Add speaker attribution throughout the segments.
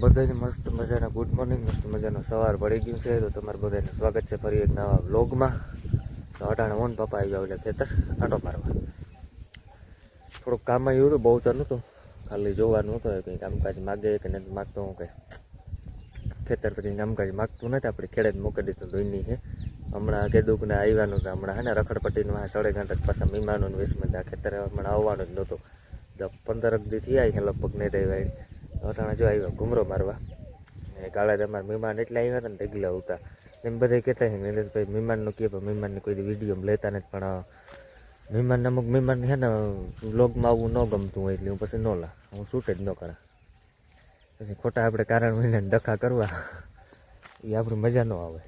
Speaker 1: બધાને મસ્ત મજાના ગુડ મોર્નિંગ મસ્ત મજાનો સવાર પડી ગયું છે. તો તમારું બધાને સ્વાગત છે ફરી એક નવા વ્લોગમાં તો અટાણે ઓન પપ્પા આવી એટલે ખેતર, આટો મારવા. થોડુંક કામ આવ્યું હતું, બહુ તો નહોતું. ખાલી જોવાનું હતું કંઈ કામકાજ માગે કે નથી માગતો, હું કંઈ ખેતર તો કંઈ કામકાજ માગતું નથી. આપણે ખેડે મૂકી દીધું ધોઈની છે હમણાં કીધું કે આવ્યાનું તો હમણાં હે ને રખડપટ્ટીનું આ સાડે ઘંટા પાછા મહેમાનોને વીસ મિનિટ આ ખેતર હમણાં આવવાનું જ નહોતું. પંદર દી આવી લગભગ નહીં વાળી અટાણે જો આવ્યો, ઘુમરો મારવા. એ કાળા તમારા મહેમાન એટલા આવ્યા હતા ને ઢગલા હતા એમ બધા કહેતા છે નિલેશભાઈ, મહેમાનનું કહે, પણ મહેમાનને કોઈ વીડિયો લેતા નથી, પણ મહેમાન અમુક મહેમાન છે ને બ્લોગમાં આવવું ન ગમતું હોય એટલે હું પછી ન લા હું શૂટ જ ન કરા. પછી ખોટા આપણે કારણ મહિનાને ડખા કરવા, એ આપણી મજા ન આવે.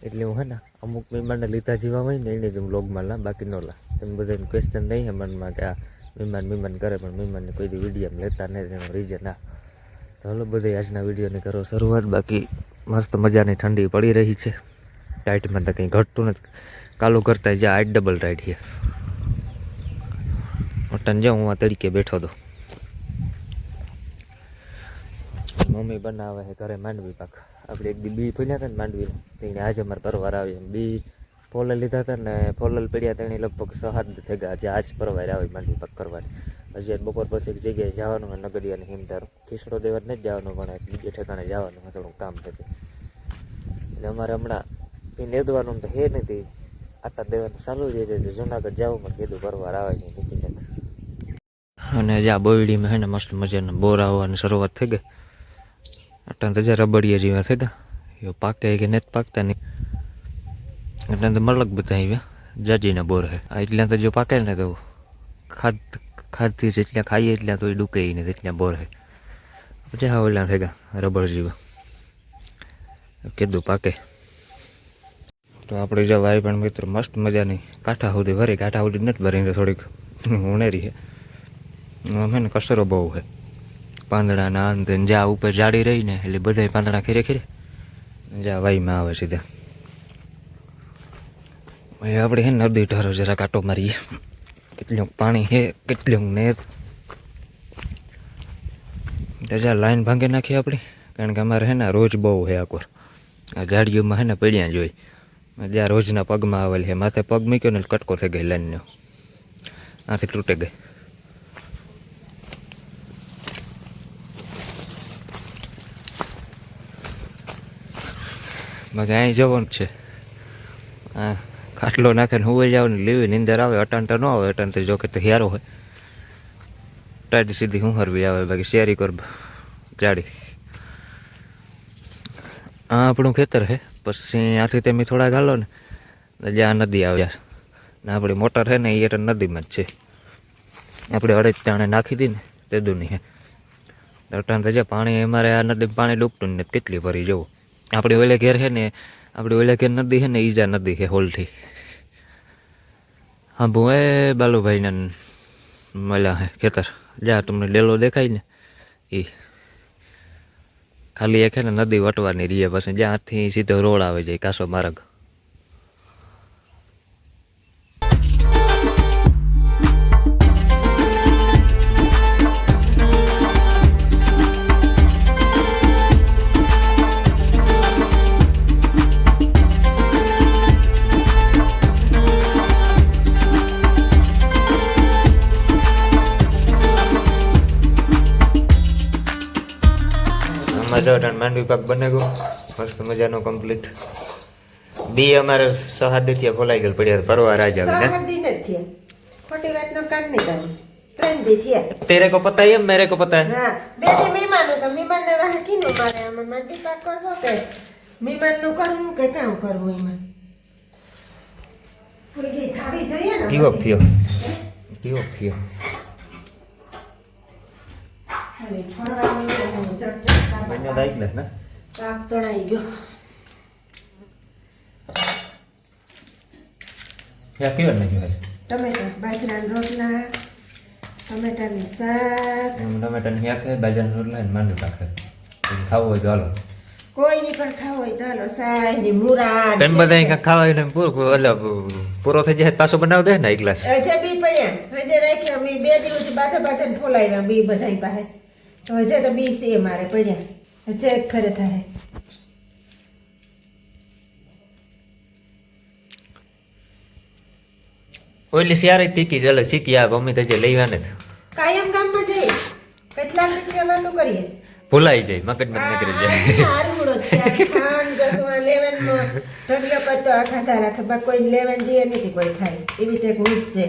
Speaker 1: એટલે હું હે ને, અમુક મહેમાનને લીધા જેવા હોય ને, એને જ હું બ્લોગમાં લા બાકી ન લા એમ બધાને ક્વેશ્ચન નહીં છે મનમાં કે આ મહેમાન મહેમાન કરે પણ મહેમાનને કોઈ દી વીડિયો લેતા નહીં એનો રીઝન ના તો હલો બધા આજના વિડીયોની કરો શરૂઆત. બાકી મસ્ત મજાની ઠંડી પડી રહી છે. ટાઈટમાં તો કંઈ ઘટતું નથી. કાલું કરતા જ્યાં આઠ ડબલ રાઈડ છે. મટન જાઉં હું આ તરીકે બેઠો હતો મમ્મી બનાવે છે ઘરે માંડવી પાક. આપણે એક દી બી પડ્યા હતા ને માંડવીને એને આજે અમારે પરવાર આવી બી ફોલર લીધા હતા ને ફોલર પડ્યા હતા લગભગ સહાદ થઈ ગયા આજે આજ પરવાર આવે માંડી પગ કરવાની હજી બપોર પછી એક જગ્યાએ જવાનું હોય નગડિયાને હિમદાર ખીસડો દેવા નથી જવાનું પણ એક બીજે ઠેકાણે જવાનું હોય થોડું કામ થતું. એટલે અમારે હમણાં એ નેદવાનું તો હે નથી. આટા દેવાનું ચાલુ જ છે જુનાગઢ જવું પણ કીધું પરવાર આવે નહીં નીકળી જતા અને જ્યાં બોયડીમાં હે ને મસ્ત મજાના બોર આવવાની શરૂઆત થઈ ગઈ. અટાણ રજા જ્યાં રબડિયા જેવા થઈ ગયા પાકે કે નથી પાકતા નહીં. એટલે તો મલક બધા આવ્યા. જાજીના બોર હે. એટલા તો જો પાકે ને તો ખાદ ખાદથી જેટલા ખાઈએ એટલા તો એ ડૂકે ને એટલા બોર હે. પછી હા ઓલા થઈ ગયા રબર જેવા. કીધું પાકે. તો આપણે જો ભાઈ પણ મિત્ર મસ્ત મજાની કાંઠા સુધી ભરી, કાંઠા સુધી નથી ભરીને થોડીક ઉણેરી છે અમે ને કસરો બહુ છે પાંદડાના અંત જ્યાં ઉપર જાડી રહીને એટલે બધા પાંદડા ખીરે ખીરે. જ્યાં વાઈમાં આવે સીધા. હવે આપણે હે નદી ઢારો જરા કાંટો મારીએ. કેટલું પાણી હે કેટલું ને તો જ્યાં લાઈન ભાંગી નાખીએ આપણી કારણ કે અમારે હે ને રોજ બહુ હે આકોર આ ઝાડીઓમાં હે ને પડ્યા જોઈ જ્યાં રોજના પગમાં આવેલ છે માથે પગ મૂક્યો ને કટકો થઈ ગઈ લાઈનનો. આથી તૂટે ગઈ. બાકી અહીં જવાનું છે. હા. ખાટલો નાખીને હુવાઈ જાવ ને લેવી, નીંદર આવે અટાણ તો ન આવે અટાણ તો જો કે તો હિયારો હોય. ટાઈટ સીધી હું હરવી આવે, બાકી શેરી કર જાડી. આ આપણું ખેતર છે પછી આથી તમે થોડા ગાલો ને જ્યાં નદી આવે. ને આપણી મોટર છે ને એ એટલે નદીમાં જ છે. આપણે અડજ તાણે નાખી દી ને, તે દુની હે. અટાણ તો જે પાણી, અમારે આ નદી પાણી ડૂબતું ને કેટલી ભરી જવું. આપણે ઓલે ઘેર છે ને આપણે ઓલે ઘેર નદી છે ને ઈજા નદી છે હોલથી. હા એ એ બાલુભાઈને મળ્યા હે, ખેતર. જ્યાં તમને ડેલો દેખાય ને? એ ખાલી એક હે ને નદી વટવાની રહીએ પછી જ્યાંથી સીધો રોડ આવે છે કાસો માર્ગ. જો માંડવી પાક બને ગયો મસ્ત મજાનો કમ્પ્લીટ બી અમારે સહાદેથી ફોલાઈ ગયેલ પડ્યા પરવા રાજા ને
Speaker 2: તારી
Speaker 1: કો પતા એમ મેરે કો પતા હે
Speaker 2: બે દી મહેમાનો તો મહેમાનને વાહે કીનું મારે? અમે માંડવી પાક કરવો કે મહેમાનનું કરવું કે કામ કરવું એમાં? થોડી ઘી થાવી જોઈએ ને
Speaker 1: કેવો થયો. કેવો થયો.
Speaker 2: ખાલી ફરવાનું એવું
Speaker 1: દાઈ ગ્લાસ ને?
Speaker 2: પાક તણાઈ ગયો.
Speaker 1: યા કેવો ને જો
Speaker 2: ટમેટા બાજરાના રોટલા ટમેટાની શાક.
Speaker 1: એમ ટમેટા ને યા ખાય રોટલા ને પાક ખાવું હોય તો હાલો.
Speaker 2: કોઈની પણ ખાવો હોય તો હાલો. સાયની મુરા
Speaker 1: તેમ બધા ખાવા હોય ને પૂરું એટલે પૂરો થઈ જાય પાછો બનાવ દે ને એક ગ્લાસ.
Speaker 2: હજે બી પડ્યા હજે રાખ્યા મેં બે દિવસ બાધા બાધા ફોલાવ્યા બી બધા પાસે. તો હજે તો બી એ મારે પડ્યા. એક ફેરે થાય
Speaker 1: ઓલી સિયારે તીકી જલે શીખી આ ગમે તો લેવા ને
Speaker 2: કાયમ ગામમાં જઈ કેટલા રૂપિયા વાતો કરીએ.
Speaker 1: ભૂલાઈ જાય મગજ નીકળી જાય.
Speaker 2: હારુડો છે ખાન ગતવા લેવનમાં ઢગલો કરતો આખા તારા ખબર કોઈ લેવન દે નથી કોઈ ખાય. એવી રીતે ગુજ છે.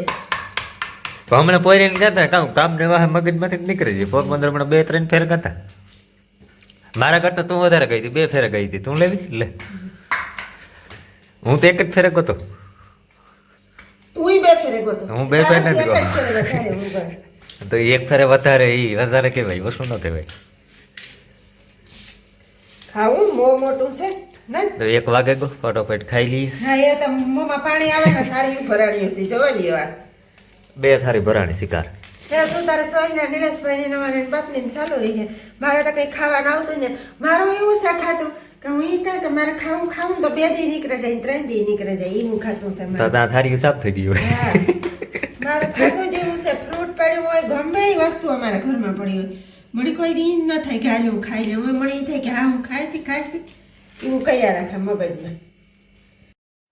Speaker 1: તો હમણાં પોરીને ગયા કામ કામ ને વાહ મગજમાંથી નીકળી જાય પોરબંદર હમણાં બે ત્રણ ફેર કરતા મારા કરતા તું વધારે ગઈ હતી બે ફેર ગઈ હતી. તું લેવી? લે. હું તો એક જ ફેરે ગયો
Speaker 2: તુંય બે ફેરે ગોતો
Speaker 1: હું બે ફેર નથી ગયો. તો એક ફેરે વધારે ઈ વધારે કહેવાય ઓછું ન કહેવાય.
Speaker 2: ખાવું? મો મોટું છે?
Speaker 1: તો એક વાગે ગયો ફટોફટ ખાઈ લઈએ.
Speaker 2: હા એ તો મોમાં પાણી આવે ને સારી ભરાડી હતી. જોવા લેવા
Speaker 1: બે થારી ભરાણી શિકાર
Speaker 2: તું તારે સ્વાઈના નિલેશભાઈ ને મારે બાપને ચાલુ રહી છે મારે તો કંઈ ખાવાનું આવતું ને મારું એવું છે ખાતું કે હું એ કહે કે મારે ખાવું ખાવું તો બે દી નીકળે જાય ત્રણ દી નીકળે જાય. એવું ખાતું છે
Speaker 1: તો ત્યાં થારી સાફ થઈ ગઈ
Speaker 2: મારું ખાતું જેવું છે. ફ્રૂટ પડ્યું હોય ગમે એ વસ્તુ અમારા ઘરમાં પડી હોય. કોઈ દી ન થાય કે હાલ હું ખાઈ લઉં મળી ઈ થાય કે હા હું ખાઈતી ખાઈતી એવું કર્યા રાખે મગજમાં.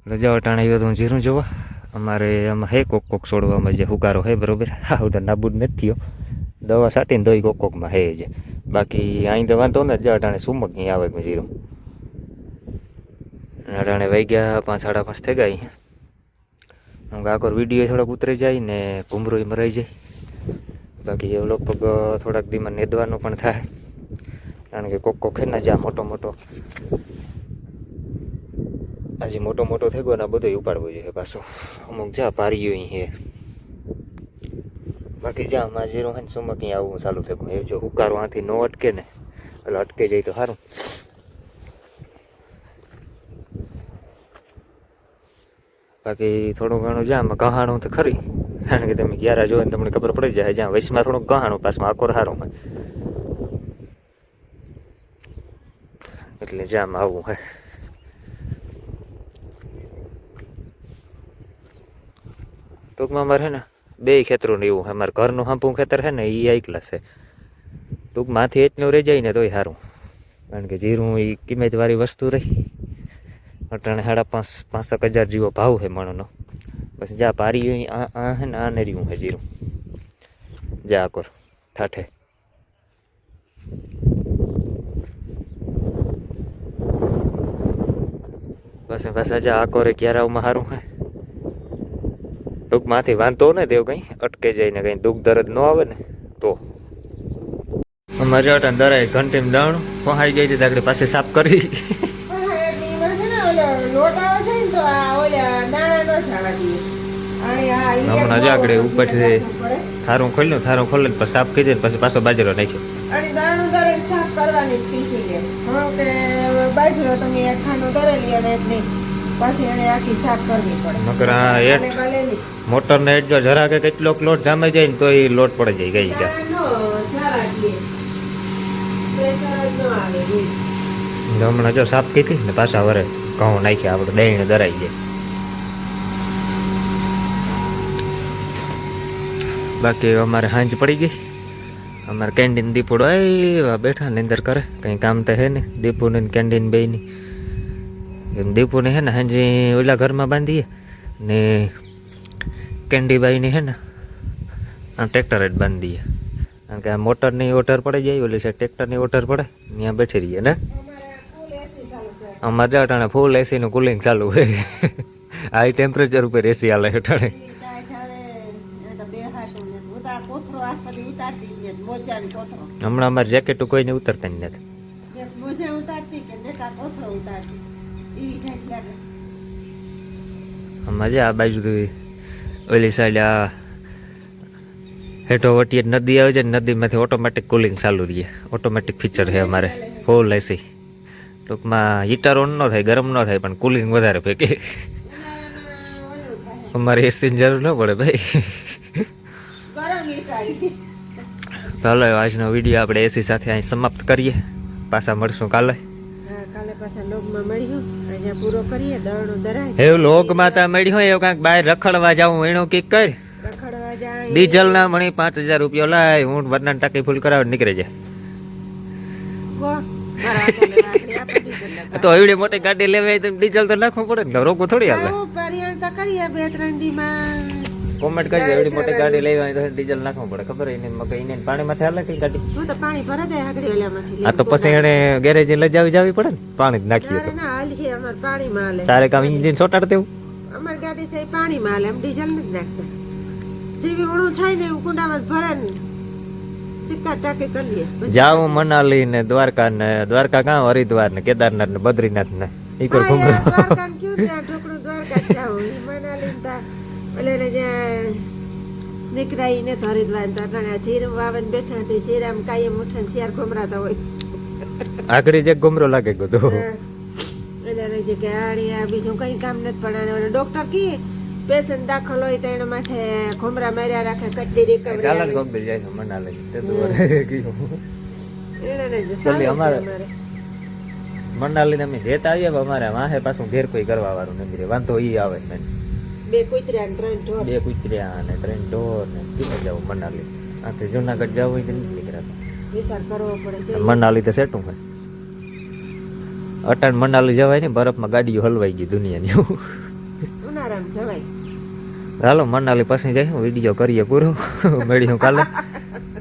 Speaker 1: રજા વટાણા આવ્યો તો હું જીરું જોવા. અમારે આમાં હે કોક કોક છોડવામાં જે હુકારો હે બરોબર? હા, ઉધર નાબૂદ નથી થયો. દવા સાટીને દોઈ કોક કોકમાં હે જે. બાકી અહીં તો વાંધો ને જ અટાણે સુમક અહીં આવે કે જીરું. અટાણે વહી ગયા, પાંચ, સાડા પાંચ થઈ ગયા અહીંયા. હું આગળ વીડિયો થોડોક ઉતરી જાય ને કુમરો મરાઈ જાય. બાકી એ લગભગ થોડાક દીમાં નેદવાનું પણ થાય. કારણ કે કોક કોક ને જ્યાં મોટો મોટો. આજે મોટો મોટો થઈ ગયો ને બધો ઉપાડવો જોઈએ પાછો. અમુક જા પારીઓ છે બાકી જા માં જીરો હે ને સુમક અહીં આવવું ચાલુ થઈ ગયું એ જો હુકારો આથી ન અટકે ને, એટલે અટકે જાય તો સારું બાકી થોડું ઘણું જ્યાં આમાં કહાણું તો ખરી. કારણ કે તમે ગ્યારા જોવે ને તમને ખબર પડી જાય જ્યાં વૈશમાં થોડું કહાણું પાછમાં આકોર હોય. એટલે જ્યાં આવું હોય ટૂંકમાં અમારે છે ને બે ખેતરોને એવું છે. અમારે ઘરનું હાંપું ખેતર છે ને એ આઈકલા છે. ટૂંકમાંથી એટલું રહી જાય ને તોય સારું. કારણ કે જીરું એ કિંમતવાળી વસ્તુ રહી. અટાણે સાડા પાંચ, પાંસઠ હજાર જેવો ભાવ છે મણનો. પછી જ્યાં પારી આ આ છે ને આ ને રહ્યું છે જીરું. જા કોર, ઠાઠે. પછી પાછા જા આકોરે ક્યારાઓમાં સારું છે? ટૂંકમાંથી વાંધો ને તેવું કંઈ. અટકે જાય ને કંઈ દુઃખ દર્દ ન આવે ને, તો. મજા અટા દરાય ઘંટી દાણું પહોંચાઈ ગઈ છે આગળ પાસે સાફ કરી. હમણાં જો આગળ ઉપરથી. થારું ખોલ્યું થારું ખોલ્યું, પછી સાફ કરી દે, પછી પાછો બાજરો નાખ્યો.
Speaker 2: સાફ કરવાની પીસી લે. કે બાજરો તમે ખાનો દરેલી પછી એને આખી સાફ કરવી પડે.
Speaker 1: નકર આ હેઠ. મોટર ને જો જરા કે કેટલોક લોટ જામે જાય ને તો એ લોટ પડી જાય ગઈ ગયા
Speaker 2: નો ન.
Speaker 1: હમણાં જો સાફ કીધી ને પાછા વરે ઘઉં નાખ્યા આપણે દહીં દરાઈ જાય. બાકી અમારે હાંજ પડી ગઈ. અમારે કેન્ટીન દીપોડો એવા બેઠા નિંદર કરે કંઈ કામ તો હે ને દીપુ ને કેન્ટીન બેયની. એમ દીપુને હે ને હાજી ઓલા ઘરમાં બાંધીએ ને કેન્ડીબાઈને હે ને આ ટ્રેક્ટર જ બાંધીએ. કારણ કે આ મોટરની ઓટર પડી જાય, ઓલી સાહેબ ટ્રેક્ટરની ઓટર પડે, ત્યાં બેઠી રહીએ, ને?
Speaker 2: અમારે
Speaker 1: અટાણે ફૂલ એસીનું કુલિંગ ચાલુ હોય હાઈ ટેમ્પરેચર ઉપર એસી હાલે અટાણે. હમણાં અમારે જેકેટ કોઈને ઉતરતા નથી. અમારે જે આ બાજુ ઓલી સાઈડ આ હેઠો વટીએ નદી આવે છે નદીમાંથી ઓટોમેટિક કુલિંગ ચાલુ રહીએ ઓટોમેટિક ફીચર છે અમારે. ફૂલ એસી ટૂંકમાં હીટર ઓન ન થાય, ગરમ ન થાય, પણ કુલિંગ વધારે ફેંકે. અમારે એસીની જરૂર ન પડે ભાઈ. ચાલો આજનો વીડિયો આપણે એસી સાથે અહીં સમાપ્ત કરીએ. પાછા મળશું કાલે.
Speaker 2: પાછા લોગમાં મળ્યું. અહીંયા પૂરો કરીએ દળનો દરાય
Speaker 1: એવું લોક માતા મળ્યો એવું કાંઈક બહાર રખડવા જાઉં એનું કંઈક કર.
Speaker 2: રખડવા જાય.
Speaker 1: ડીઝલ ના મણી પાંચ હજાર રૂપિયા લાય હું વરના ટાંકી ફૂલ કરાવી નીકળે
Speaker 2: લેવા.
Speaker 1: તો એવડી મોટી ગાડી લેવાય તો ડીઝલ તો નાખવું પડે ને રોકવું થોડી હાલે.
Speaker 2: પરિયાણ તો કરીએ બે ત્રણ દીમાં
Speaker 1: કોમેન્ટ કરી એવડી મોટી ગાડી લેવી હોય તો ડીઝલ નાખવું પડે ખબર એને મકઈ એને પાણીમાંથી હાલે કઈ ગાડી?
Speaker 2: શું તો પાણી ભરે દે આગળ ઓલામાંથી
Speaker 1: આ તો પછી એને ગેરેજ લઈ જાવી જાવી પડે ને? પાણી જ નાખીએ તો.
Speaker 2: ના હાલીએ અમાર પાણીમાં હાલે.
Speaker 1: તારે કામ ઇન્જિન છોટાડ દેવું
Speaker 2: અમાર ગાડી સે પાણી પાણીમાં હાલે એમ ડીઝલ નથી નાખતા. જેવી ઓણું થાય ને એવું કુંડામાં ભરે ને
Speaker 1: મનાલી ને દ્વારકા ને દ્વારકા કાં? હરિદ્વાર ને કેદારનાથ ને બદ્રીનાથ ને. ઈ કોઈ
Speaker 2: હા, તા જે નીકળ્યા ઈ ને તો હરિદ્વાર ને તો અટાણે જીરું વાવન બેઠા હતી જીરામ કાયમ ઉઠે શિયાર ઘુમરાતા હોય.
Speaker 1: આખરી જે ઘૂમરો લાગે
Speaker 2: બધું. એટલે જે કે આડી આ બીજું કઈ કામ નથી પણ ડોક્ટર કી પેશન્ટ દાખલ હોય તો એના માટે ઘુમરા માર્યા રાખે કદી રિકવરી
Speaker 1: કાલન
Speaker 2: આવે.
Speaker 1: જાય છે મનાલી તે તો
Speaker 2: જ સારું છે
Speaker 1: અમારે.
Speaker 2: અમારે.
Speaker 1: મનાલી ને અમે જેતા આવીએ અમારે વાહે પાછું ઘેર કોઈ કરવા વાળું નથી વાંધો ઈ આવે મેન
Speaker 2: બે કૂતરા ને ત્રણ ઢોર.
Speaker 1: બે કુતર્યા અને ત્રણ ઢોર ને કેમ જવું? મનાલી. આથી જુનાગઢ જવું હોય તો નથી નીકળ્યા
Speaker 2: વિચાર કરવો પડે છે.
Speaker 1: મનાલી તો સેટું હોય. અટાણ મનાલી જવાય ને બરફમાં ગાડીઓ હલવાઈ ગઈ દુનિયાની.
Speaker 2: ઉનાળામાં જવાય.
Speaker 1: ચાલો મનાલી પછી જાય વીડિયો કરીએ પૂરો. મળ્યું કાલે.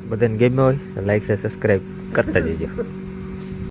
Speaker 1: બધાને ગમ્યો હોય લાઈક છે સબસ્ક્રાઈબ કરતા જજો.